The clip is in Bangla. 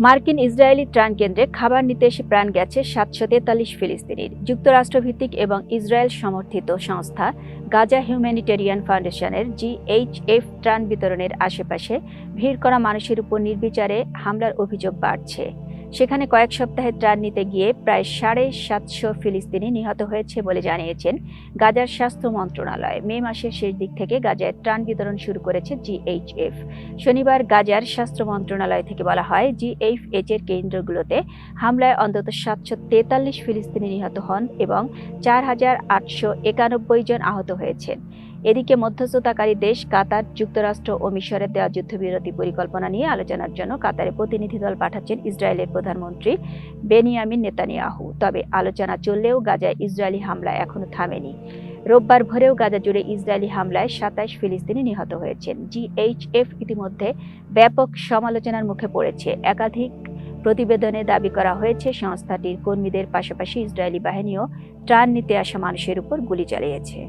মার্কিন ইসরায়েলি ত্রাণ কেন্দ্রে খাবার নিতে এসে প্রাণ গেছে সাতশো তেতাল্লিশ ফিলিস্তিনির। যুক্তরাষ্ট্রভিত্তিক এবং ইসরায়েল সমর্থিত সংস্থা গাজা হিউম্যানিটেরিয়ান ফাউন্ডেশনের জিএইচএফ ত্রাণ বিতরণের আশেপাশে ভিড় করা মানুষের উপর নির্বিচারে হামলার অভিযোগ বাড়ছে। সেখানে কয়েক সপ্তাহে ত্রাণ নিতে গিয়ে প্রায় সাড়ে সাতশো ফিলিস্তিনি নিহত হয়েছে বলে জানিয়েছেন গাজার স্বাস্থ্য মন্ত্রণালয়। মে মাসের শেষ দিক থেকে গাজায় ত্রাণ বিতরণ শুরু করেছে জিএইচএফ শনিবার গাজার স্বাস্থ্য মন্ত্রণালয় থেকে বলা হয় জিএইচএচ এর কেন্দ্রগুলোতে হামলায় অন্তত সাতশো তেতাল্লিশ ফিলিস্তিনি নিহত হন এবং চার হাজার আটশো একানব্বই জন আহত হয়েছেন। এদিকে মধ্যস্থতাকারী দেশ কাতার, যুক্তরাষ্ট্র ও মিশরের দেওয়া যুদ্ধবিরতি পরিকল্পনা নিয়ে আলোচনার জন্য কাতারে প্রতিনিধি দল পাঠাচ্ছেন ইসরায়েলের প্রধানমন্ত্রী বেনিয়ামিন নেতানিয়াহু। তবে আলোচনা চললেও গাজায় ইসরায়েলি হামলা এখনও থামেনি। রোববার ভোরেও গাজা জুড়ে ইসরায়েলি হামলায় সাতাইশ ফিলিস্তিনি নিহত হয়েছেন। জিএইচএফ ইতিমধ্যে ব্যাপক সমালোচনার মুখে পড়েছে। একাধিক প্রতিবেদনে দাবি করা হয়েছে, সংস্থাটির কর্মীদের পাশাপাশি ইসরায়েলি বাহিনীও ত্রাণ নিতে আসা মানুষের উপর গুলি চালিয়েছে।